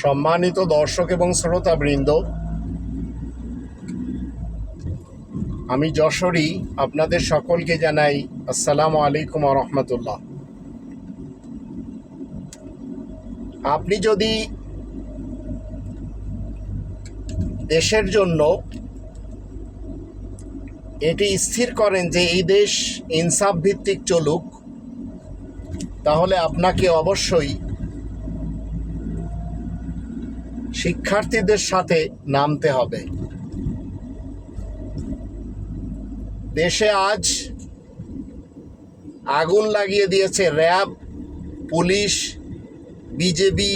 সম্মানিত দর্শক এবং শ্রোতাবৃন্দ, আমি যশোরী, আপনাদের সকলকে জানাই আসসালামু আলাইকুম রহমতুল্লাহ। আপনি যদি দেশের জন্য এটি স্থির করেন যে এই দেশ ইনসাফ ভিত্তিক চলুক তাহলে আপনাকে অবশ্যই শিক্ষার্থীদের সাথে নামতে হবে। দেশে আজ আগুন লাগিয়ে দিয়েছে র্যাব, পুলিশ, বিজেপি,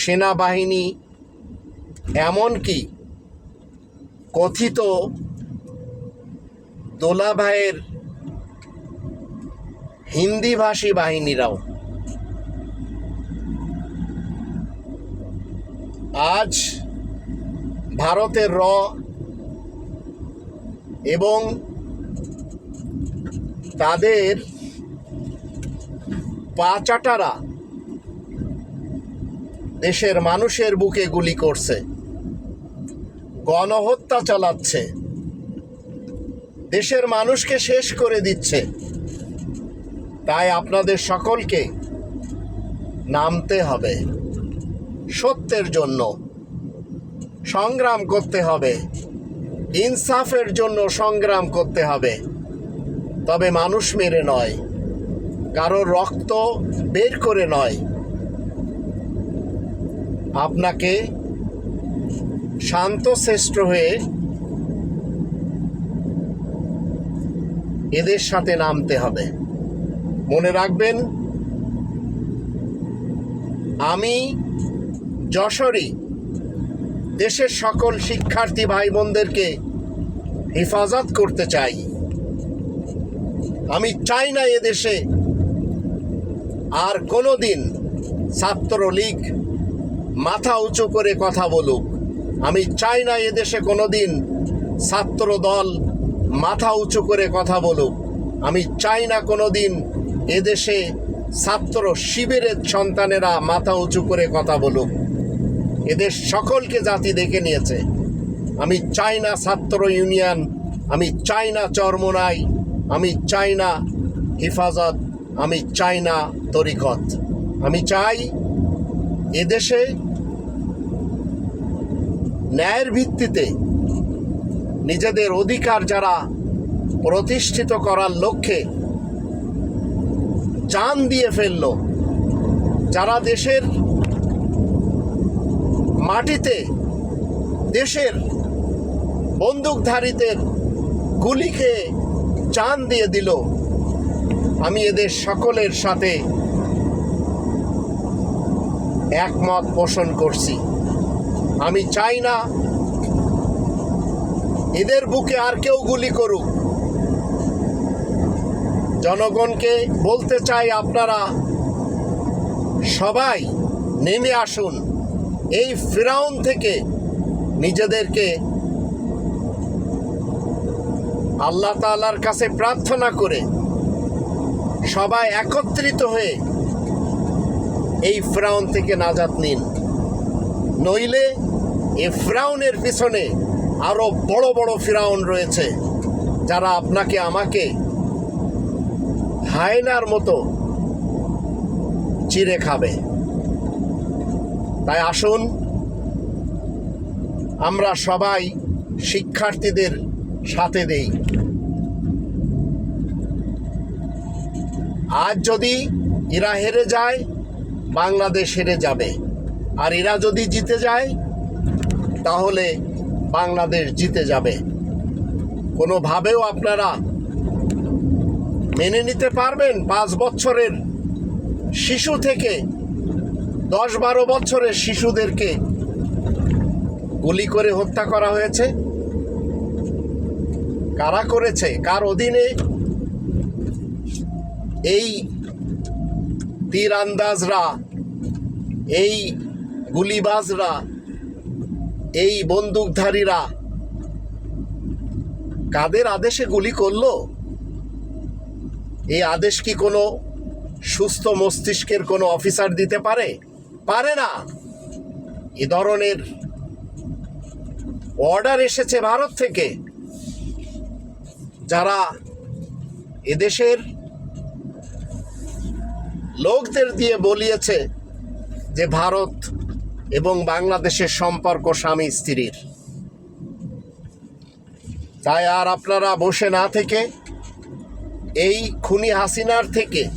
সেনাবাহিনী, এমনকি কথিত দোলাভাইয়ের হিন্দিভাষী বাহিনীরাও। আজ ভারতের র এবং তাদের পাচাটারা দেশের মানুষের বুকে গুলি করছে, গণহত্যা চালাচ্ছে, দেশের মানুষকে শেষ করে দিচ্ছে। তাই আপনাদের সকলকে নামতে হবে। সত্যের জন্য সংগ্রাম করতে হবে। ইনসাফের জন্য সংগ্রাম করতে হবে। তবে মানুষ মেরে নয়, কারও রক্ত বের করে নয়। আপনাকে শান্ত শান্তশ্রেষ্ঠ হয়ে এদের সাথে নামতে হবে। মনে রাখবেন, আমি যশোরী দেশের সকল শিক্ষার্থী ভাই বোনদেরকে হেফাজত করতে চাই। আমি চাই না এদেশে আর কোনো দিন ছাত্রলীগ মাথা উঁচু করে কথা বলুক। আমি চাই না এদেশে কোনো দিন ছাত্র দল মাথা উঁচু করে কথা বলুক। আমি চাই না কোনো দিন এদেশে ছাত্র শিবিরের সন্তানেরা মাথা উঁচু করে কথা বলুক। এদের সকলকে জাতি দেখে নিয়েছে। আমি চাই না ছাত্র ইউনিয়ন, আমি চাই না চরমোনাই, আমি চাই না হেফাজত, আমি চাই না তরিকত। আমি চাই এদেশে ন্যায়ের ভিত্তিতে নিজেদের অধিকার যারা প্রতিষ্ঠিত করার লক্ষ্যে জান দিয়ে ফেলল। যারা দেশের মাটিতে, দেশের বন্দুকধারীদের গুলিকে চান দিয়ে দিল, আমি এদের সকলের সাথে একমত পোষণ করছি। আমি চাই না এদের বুকে আর কেউ গুলি করুক। জনগণকে বলতে চাই আপনারা সবাই নেমে আসুন। এই ফিরাউন থেকে নিজেদেরকে আল্লাহ তাআলার কাছে প্রার্থনা করে সবাই একত্রিত হয়ে এই ফ্রাউন থেকে নাজাত নিন। নইলে এ ফ্রাউনের পিছনে আরও বড় বড় ফিরাউন রয়েছে, যারা আপনাকে, আমাকে হায়নার মতো চিড়ে খাবে। তাই আসুন, আমরা সবাই শিক্ষার্থীদের সাথে দেই। আজ যদি এরা হেরে যায়, বাংলাদেশ হেরে যাবে। আর এরা যদি জিতে যায়, তাহলে বাংলাদেশ জিতে যাবে। কোনোভাবেও আপনারা মেনে নিতে পারবেন পাঁচ বছরের শিশু থেকে দশ বারো বছরের শিশুদেরকে গুলি করে হত্যা করা হয়েছে। কারা করেছে? কার অধীনে? এই তীরআন্দাজরা এই গুলিবাজরা, এই বন্দুকধারীরা কাদের আদেশে গুলি করল? এই আদেশ কি কোনো সুস্থ মস্তিষ্কের কোনো অফিসার দিতে পারে? পারে না। এ ধরনের অর্ডার এসেছে ভারত থেকে। যারা এদেশের লোকদের দিয়ে বলিয়েছে যে ভারত এবং বাংলাদেশের সম্পর্ক স্বামী স্ত্রীর। তাই আর আপনারা বসে না থেকে এই খুনি হাসিনার থেকে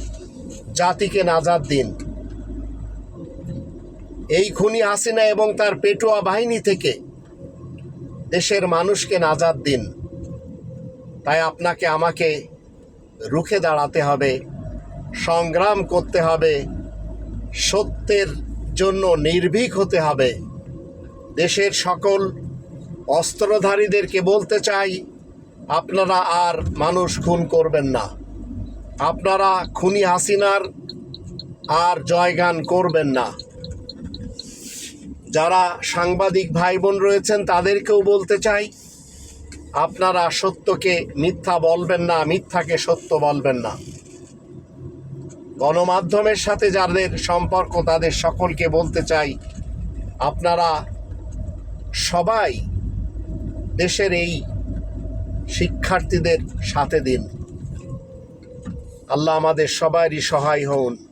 জাতিকে নাজাদ দিন। এই খুনি হাসিনা এবং তার পেটুয়া বাহিনী থেকে দেশের মানুষকে নাজাদ দিন। তাই আপনাকে, আমাকে রুখে দাঁড়াতে হবে, সংগ্রাম করতে হবে, সত্যের জন্য নির্ভীক হতে হবে। দেশের সকল অস্ত্রধারীদেরকে বলতে চাই আপনারা আর মানুষ খুন করবেন না। আপনারা খুনি হাসিনার আর জয়গান করবেন না। যারা সাংবাদিক ভাই বোন রয়েছেন, তাদেরকেও বলতে চাই, আপনারা সত্যকে মিথ্যা বলবেন না, মিথ্যাকে সত্য বলবেন না। গণমাধ্যমের সাথে যাদের সম্পর্ক, তাদের সকলকে বলতে চাই, আপনারা সবাই দেশের এই শিক্ষার্থীদের সাথে দিন। আল্লাহ আমাদের সবারই সহায় হন।